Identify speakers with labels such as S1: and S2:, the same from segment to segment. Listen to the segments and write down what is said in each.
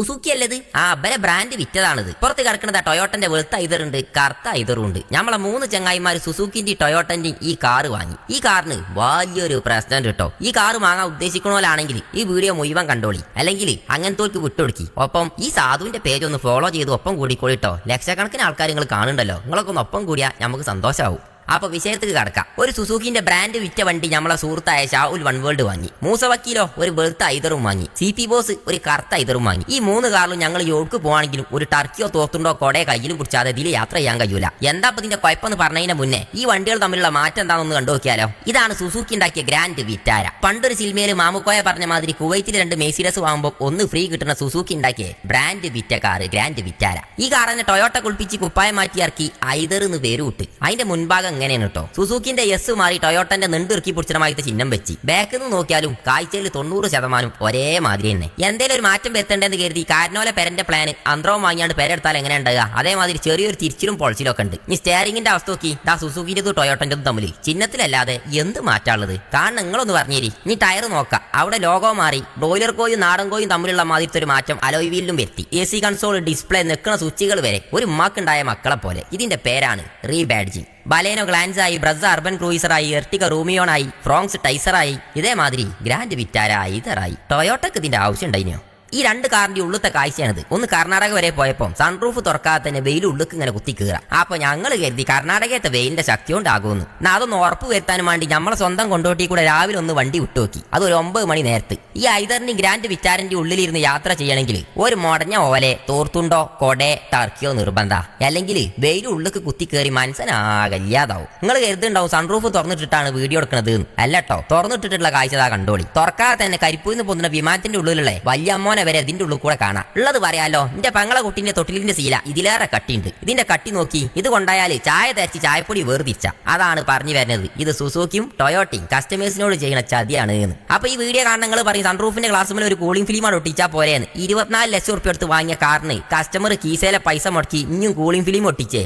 S1: Suzuki അല്ലത് ആ അബരെ brand വിറ്റതാണിത്. പുറത്ത് കിടക്കുന്നത് ടൊയോട്ടന്റെ വെളുത്ത ഐതറുണ്ട് കറുത്ത ഐതറും ഉണ്ട്. നമ്മളെ മൂന്ന് ചങ്ങായിമാർ സുസുക്കിന്റെ ടൊയോട്ടന്റെയും ഈ കാറ് വാങ്ങി. ഈ കാറിന് വലിയൊരു പ്രശ്നം കേട്ടോ ഈ കാറ് വാങ്ങാൻ ഉദ്ദേശിക്കണോലാണെങ്കിൽ ഈ വീഡിയോ മുഴുവൻ കണ്ടോളി. അല്ലെങ്കിൽ അങ്ങനത്തോർക്ക് വിട്ടുകൊടുക്കി ഒപ്പം ഈ സാധുവിന്റെ പേജ് ഒന്ന് ഫോളോ ചെയ്ത് ഒപ്പം കൂടിക്കോളിട്ടോ ലക്ഷക്കണക്കിന് ആൾക്കാർ നിങ്ങൾ കാണുന്നുണ്ടല്ലോ. നിങ്ങളൊക്കെ ഒന്ന് ഒപ്പം കൂടിയാൽ നമുക്ക് സന്തോഷമാവും അപ്പൊ വിഷയത്തേക്ക് കടക്കാം. ഒരു സുസുഖിന്റെ ബ്രാൻഡ് വിറ്റ വണ്ടി നമ്മളെ സുഹൃത്തായ ഷാവുൽ വൺ വേൾഡ് വാങ്ങി. മൂസ വക്കീലോ ഒരു വെളുത്ത ഐതറും വാങ്ങി. സി പി ബോസ് ഒരു കറുത്ത ഐതറും വാങ്ങി. ഈ മൂന്ന് കാറിലും ഞങ്ങൾ യോർക്ക് പോവാണെങ്കിലും ഒരു ടർക്കിയോ തോർത്തുണ്ടോ കൊടയോ കയ്യിലും പിടിച്ചാതെ ഇതിൽ യാത്ര ചെയ്യാൻ കഴിയൂല. എന്താ ഇതിന്റെ കുഴപ്പമെന്ന് പറഞ്ഞതിന് മുന്നേ ഈ വണ്ടികൾ തമ്മിലുള്ള മാറ്റം എന്താണെന്ന് കണ്ടു നോക്കിയാലോ? ഇതാണ് സുസുക്കി ഉണ്ടാക്കിയ ഗ്രാൻഡ് വിറ്റാര. പണ്ടൊരു സിനിമയിൽ മാമുക്കോയ പറഞ്ഞ മാതിരി കുവൈത്തിൽ രണ്ട് മേസിരസ് വാങ്ങുമ്പോൾ ഒന്ന് ഫ്രീ കിട്ടുന്ന സുസുക്കി ഉണ്ടാക്കിയ ബ്രാൻഡ് വിറ്റ കാർ ഗ്രാൻഡ് വിറ്റാര. ഈ കാറിനെ ടൊയോട്ട കുളിപ്പിച്ച് കുപ്പായം മാറ്റി ഇറക്കി ഐതർ എന്ന് പേര് അതിന്റെ മുൻഭാഗം എങ്ങനെയാണ് കേട്ടോ സുസുക്കിന്റെ എസ് മാറി ടൊയോട്ടന്റെ നെണ്ടുറുക്കി പിടിച്ചമായിട്ട് ചിഹ്നം വെച്ച്. ബാക്കിൽ നിന്ന് നോക്കിയാലും കാഴ്ചയിൽ തൊണ്ണൂറ് ശതമാനം ഒരേ മാതിരി തന്നെ എന്തേലും ഒരു മാറ്റം വരുത്തേണ്ടെന്ന് കരുതി കാരനോലെ പെരന്റെ പ്ലാന് അന്ത്രവും വാങ്ങിയാണ്ട് പെരെടുത്താൽ എങ്ങനെ ഉണ്ടാകുക അതേമാതിരി ചെറിയൊരു തിരിച്ചിലും പൊളിച്ചിലും ഒക്കെ ഉണ്ട്. ഈ സ്റ്റിയറിംഗിന്റെ അവസ്ഥ നോക്കി. ദാ സുസുക്കിന്റെതും ടൊയോട്ടന്റെതും തമ്മിൽ ചിഹ്നത്തിലല്ലാതെ എന്ത് മാറ്റാനുള്ളത് കാരണം നിങ്ങളൊന്ന് പറഞ്ഞേരി. ഇനി ടയർ നോക്കാം. അവിടെ ലോഗോ മാറി. ബ്രോയിലർ കോയും നാടൻ കോയും തമ്മിലുള്ള മാതിരത്തെ ഒരു മാറ്റം അലോയ് വീലിലും വരുത്തി. എ സി കൺസോൾ ഡിസ്പ്ലേ നിൽക്കുന്ന സ്വിച്ചുകൾ വരെ ഒരു ഉമ്മാക്കുണ്ടായ മക്കളെ പോലെ ഇതിന്റെ പേരാണ് റീബാഡ്ജിങ് ബലേനോ ഗ്ലാൻസ് ആയി ബ്രസ് അർബൻ ക്രൂയിസറായി എർട്ടിക റൂമിയോണായി ഫ്രോങ്സ് ടൈസറായി ഇതേമാതിരി ഗ്രാൻഡ് വിറ്റാര ഐതറായി. ടൊയോട്ടക്ക് ഇതിന്റെ ആവശ്യം ഉണ്ടായിനോ ഈ രണ്ട് കാറിന്റെ ഉള്ളത്തെ കാഴ്ചയാണിത്. ഒന്ന് കർണാടക വരെ പോയപ്പോൾ സൺറൂഫ് തുറക്കാതെ തന്നെ വെയിൽ ഉള്ളിക്ക് ഇങ്ങനെ കുത്തി കീറാം. അപ്പൊ ഞങ്ങൾ കരുതി കർണാടകത്തെ വെയിലിന്റെ ശക്തി കൊണ്ടാകുമെന്ന്. എന്നാ അതൊന്ന് ഉറപ്പ് വരുത്താനും വേണ്ടി നമ്മളെ സ്വന്തം കൊണ്ടോട്ടി കൂടെ രാവിലെ ഒന്ന് വണ്ടി വിട്ടുനോക്കി. അത് ഒരു ഒമ്പത് മണി നേരത്ത്. ഈ ഐതറിന്റെ ഗ്രാൻഡ് വിറ്റാറിന്റെ ഉള്ളിലിരുന്ന് യാത്ര ചെയ്യണമെങ്കിൽ ഒരു മുടഞ്ഞ ഓലെ തോർത്തുണ്ടോ കൊടെ ടർക്കിയോ നിർബന്ധ. അല്ലെങ്കിൽ വെയിൽ ഉള്ളിക്ക് കുത്തി കയറി മനസ്സിനാകല്ലാതാവും നിങ്ങൾ കരുതുണ്ടാവും സൺറൂഫ് തുറന്നിട്ടിട്ടാണ് വീഡിയോ എടുക്കുന്നത് അല്ലട്ടോ തുറന്നിട്ടിട്ടുള്ള കാഴ്ചടാ കണ്ടോളി. തുറക്കാതെ തന്നെ കരിപ്പൂന്ന് പോകുന്ന വിമാനത്തിന്റെ ഉള്ളിലുള്ള വലിയ അമ്മോനെ വരെ ഇതിന്റെ ഉള്ളിൽ കൂടെ കാണാം. ഉള്ളത് പറയാലോ എന്റെ പങ്ങളെ കുട്ടിന്റെ തൊട്ടിലിന്റെ ശീല ഇതിലേറെ കട്ടിയുണ്ട്. ഇതിന്റെ കട്ടി നോക്കി ഇത് കൊണ്ടായാൽ ചായ തേച്ച് ചായപ്പൊടി വേർതിരിച്ച. അതാണ് പറഞ്ഞു വരുന്നത്. ഇത് സുസൂക്കിയും ടൊയോട്ടയും കസ്റ്റമേഴ്സിനോട് ചെയ്യുന്ന ചതിയാണ് എന്ന് അപ്പൊ ഈ വീഡിയോ കാരണം നിങ്ങൾ പറയും സൺറൂഫിന്റെ ക്ലാസ് ഒരു കൂളിംഗ് ഫിലിമാണ് ഒട്ടിച്ചാൽ പോരേന്ന്. ഇരുപത്തിനാല് ലക്ഷം റുപ്യ എടുത്ത് വാങ്ങിയ കാറിന് കസ്റ്റമർ കീസയിലെ പൈസ മുടക്കി ഇനിയും കൂളിംഗ് ഫിലിം ഒട്ടിച്ചേ.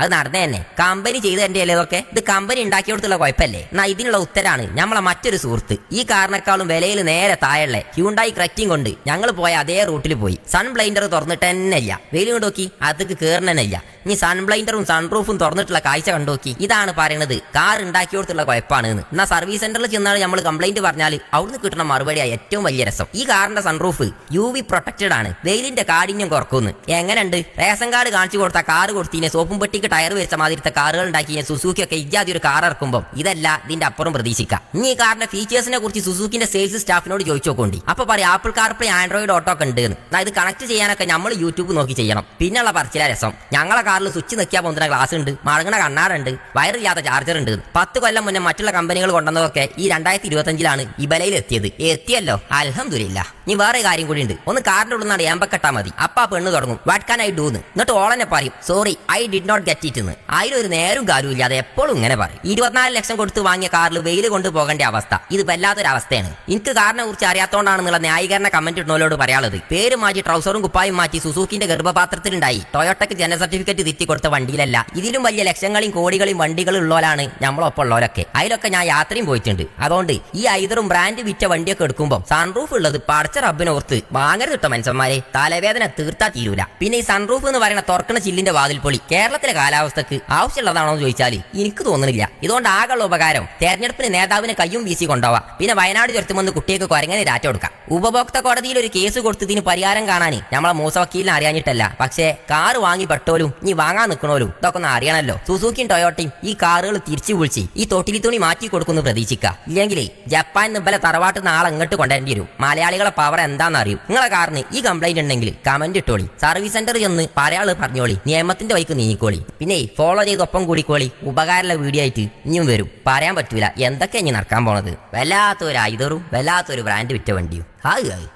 S1: അത് നടന്നേ തന്നെ. കമ്പനി ചെയ്ത് എന്റെ ഇതൊക്കെ? ഇത് കമ്പനി ഉണ്ടാക്കി കൊടുത്തുള്ള കുഴപ്പമല്ലേ എന്നാ ഇതിനുള്ള ഉത്തരാണ് നമ്മളെ മറ്റൊരു സുഹൃത്ത്. ഈ കാറിനേക്കാളും വിലയിൽ നേരെ താഴെ ഹ്യൂണ്ടായി ക്രറ്റിംഗ് കൊണ്ട് ഞങ്ങൾ പോയ അതേ റൂട്ടിൽ പോയി. സൺ ബ്ലൈൻഡർ തുറന്നിട്ട് തന്നെ ഇല്ല വെയിൽ കൊണ്ട് നോക്കി. അതൊക്കെ കേറണില്ല ഇനി സൺ ബ്ലൈൻഡറും സൺറൂഫും തുറന്നിട്ടുള്ള കാഴ്ച കണ്ടു നോക്കി. ഇതാണ് പറയുന്നത് കാർ ഉണ്ടാക്കി കൊടുത്തുള്ള കുഴപ്പമാണ് എന്ന് സർവീസ് സെന്ററിൽ ചെന്നാണ് നമ്മൾ കംപ്ലൈന്റ് പറഞ്ഞാൽ അവിടുന്ന് കിട്ടുന്ന മറുപടി ഏറ്റവും വലിയ രസം. ഈ കാറിന്റെ സൺറൂഫ് യു വി പ്രൊട്ടക്റ്റഡ് ആണ്. വെയിലിന്റെ കാഠിന്യം കുറക്കുന്നു. എങ്ങനെയുണ്ട്? റേഷൻ കാർഡ് കാണിച്ചു കൊടുത്ത കാർ കൊടുത്തിനെ സോപ്പും പെട്ടിക്ക് ടയർ വെച്ച മാതിരത്തെ കാറുകൾ ഉണ്ടാക്കിയ സുസൂക്കി ഒക്കെ ഇജാതി ഒരു കാർ ഇറക്കുമ്പോൾ ഇതല്ല ഇതിന്റെ അപ്പുറം പ്രതീക്ഷിക്കാം. ഇനി ഈ കാറിന്റെ ഫീച്ചേഴ്സിനെ കുറിച്ച് സുസൂക്കിന്റെ സെയിൽസ് സ്റ്റാഫിനോട് ചോദിച്ചു നോക്കോണ്ടി അപ്പൊ പറയാം ആപ്പിൾ കാർപ്ലേ ആൻഡ്രോയിഡ് ഓട്ടോ ഒക്കെ ഉണ്ട് അതായത് കണക്ട് ചെയ്യാനൊക്കെ നമ്മൾ യൂട്യൂബ് നോക്കി ചെയ്യണം. പിന്നെയുള്ള പറച്ചില രസം. ഞങ്ങളെ കാറിൽ സ്വിച്ച് നിൽക്കാൻ പോകുന്ന ഗ്ലാസ് ഉണ്ട്. മടങ്ങണ കണ്ണാറുണ്ട് വയറില്ലാത്ത ചാർജർ ഉണ്ട്. പത്ത് കൊല്ലം മുന്നേ മറ്റുള്ള കമ്പനികൾ കൊണ്ടുവന്നതൊക്കെ ഈ രണ്ടായിരത്തി ഇരുപത്തഞ്ചിലാണ് ഇബലയിൽ എത്തിയത്. എത്തിയല്ലോ. അൽഹംദുലില്ല ഇനി വേറെ കാര്യം കൂടി ഉണ്ട് ഒന്ന് കാറിന്റെ ഉള്ളിൽ നിന്നാണ് ഏമ്പക്കെട്ടാ മതി. അപ്പാ പെണ്ണ് തുടങ്ങും. വാട്ട് കാൻ ഐ ഡൂന്ന് എന്നിട്ട് ഓളനെ പറയും sorry I did not get it എന്ന് അതിലൊരു നേരും ഇല്ല. അത് എപ്പോഴും ഇങ്ങനെ പറയും. ഇരുപത്തിനാല് ലക്ഷം കൊടുത്ത് വാങ്ങിയ കാറിൽ വെയിൽ കൊണ്ട് പോകേണ്ട അവസ്ഥ. ഇത് വല്ലാത്തൊരു അവസ്ഥയാണ്. എനിക്ക് കാറിനെ കുറിച്ച് അറിയാത്തോണ്ടാണെന്നുള്ള ന്യായീകരണ കമന്റ് ഇടുന്നവരോട് പറയാനുള്ളത്. പേര് മാറ്റി ട്രൗസറും കുപ്പായും മാറ്റി സുസൂക്കിന്റെ ഗർഭപാത്രത്തിലുണ്ടായി. ടൊയോട്ടയ്ക്ക് ജന സർട്ടിഫിക്കറ്റ് തിറ്റി കൊടുത്ത വണ്ടിയിലല്ല. ഇതിലും വലിയ ലക്ഷങ്ങളെയും കോടികളെയും വണ്ടികളും ഉള്ളവരാണ് നമ്മളൊപ്പം ഉള്ളവരൊക്കെ. അതിലൊക്കെ ഞാൻ യാത്രയും പോയിട്ടുണ്ട്. അതുകൊണ്ട് ഈ ഐതറും ബ്രാൻഡ് വിറ്റ വണ്ടിയൊക്കെ എടുക്കുമ്പോൾ സൺറൂഫ് ഉള്ളത് പടച്ച റബ്ബിനോർത്ത് വാങ്ങരുത് ഇട്ട മനുഷ്യന്മാരെ. തലവേദന തീർത്താ തീരൂല. പിന്നെ ഈ സൺറൂഫ് എന്ന് പറയുന്ന തുറക്കണ ചില്ലിന്റെ വാതിൽ പൊളി കേരളത്തിലെ കാലാവസ്ഥക്ക് ആവശ്യമുള്ളതാണോ എന്ന് ചോദിച്ചാൽ എനിക്ക് തോന്നുന്നില്ല ഇതുകൊണ്ട് ആകെയുള്ള ഉപകാരം തെരഞ്ഞെടുപ്പിന് നേതാവിനെ കയ്യും വീശി കൊണ്ടുപോവാം. പിന്നെ വയനാട് ചുരത്തുമെന്ന് കുട്ടിയൊക്കെ കുരങ്ങനെ രാറ്റ കൊടുക്കാം. ഉപഭോക്തൃ കോടതിയിൽ ഒരു കേസ് കൊടുത്തതിന് പരിഹാരം കാണാൻ നമ്മളെ മൂസ വക്കീലിനെ അറിയാഞ്ഞിട്ടല്ല. പക്ഷേ കാർ വാങ്ങി പെട്ടോലും ഇനി വാങ്ങാൻ നിൽക്കണോലും ഇതൊക്കെ ഒന്ന് അറിയണല്ലോ. സുസൂക്കിയും ടൊയോട്ടയും ഈ കാറുകൾ തിരിച്ചു വിളിച്ച് ഈ തൊട്ടിലി തുണി മാറ്റി കൊടുക്കുന്നു പ്രതീക്ഷിക്കുക ഇല്ലെങ്കിൽ ജപ്പാൻ നിബല തറവാട്ട് നാളെ അങ്ങോട്ട് കൊണ്ടുവരേണ്ടി വരും. മലയാളികളെ പവർ എന്താണെന്ന് അറിയും. നിങ്ങളെ കാറിന് ഈ കംപ്ലൈന്റ് ഉണ്ടെങ്കിൽ കമന്റ് ഇട്ടോളി. സർവീസ് സെന്ററിൽ ചെന്ന് പറയാൾ പറഞ്ഞോളി. നിയമത്തിന്റെ വൈക്ക് നീങ്ങിക്കോളി. പിന്നെ ഫോളോ ചെയ്ത് ഒപ്പം കൂടിക്കോളി. ഉപകാരമുള്ള വീഡിയോ ആയിട്ട് ഇനിയും വരും. പറയാൻ പറ്റൂല. എന്തൊക്കെ ഇനി നടക്കാൻ പോണത്? വല്ലാത്തൊരു ആയുധറും വല്ലാത്തൊരു ബ്രാൻഡ് വിറ്റ വണ്ടിയും. ഹായ്.